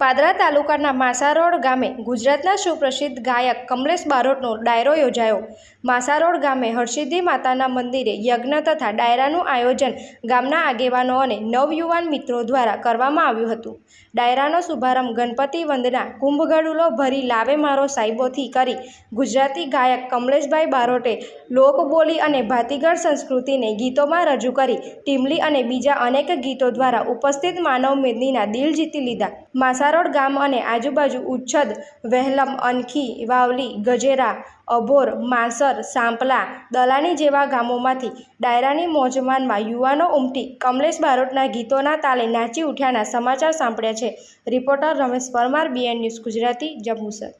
પાદરા તાલુકાના માસારોડ ગામે ગુજરાતના સુપ્રસિદ્ધ ગાયક કમલેશ બારોટનો ડાયરો યોજાયો. માસારોડ ગામે હર્ષિદ્ધિ માતાના મંદિરે યજ્ઞ તથા ડાયરાનું આયોજન ગામના આગેવાનો અને નવયુવાન મિત્રો દ્વારા કરવામાં આવ્યું હતું. ડાયરાનો શુભારંભ ગણપતિ વંદના કુંભગડુલો ભરી લાવે મારો સાહેબોથી કરી ગુજરાતી ગાયક કમલેશભાઈ બારોટે લોકબોલી અને ભાતીગળ સંસ્કૃતિને ગીતોમાં રજૂ કરી ટીમલી અને બીજા અનેક ગીતો દ્વારા ઉપસ્થિત માનવ મેદનીના દિલ જીતી લીધા. માસારોડ ગામ અને આજુબાજુ ઉચ્છદ, વહેલમ, અનખી, વાવલી, ગજેરા, અભોર, માસર, સાંપલા દલાની જેવા ગામોમાંથી ડાયરાની મોજમાનમાં યુવાનો ઉમટી કમલેશ બારોટના ગીતોના તાલે નાચી ઉઠ્યાના સમાચાર સાંભળ્યા છે. Reporter Ramesh Parmar BN news Gujarati, Jambusar.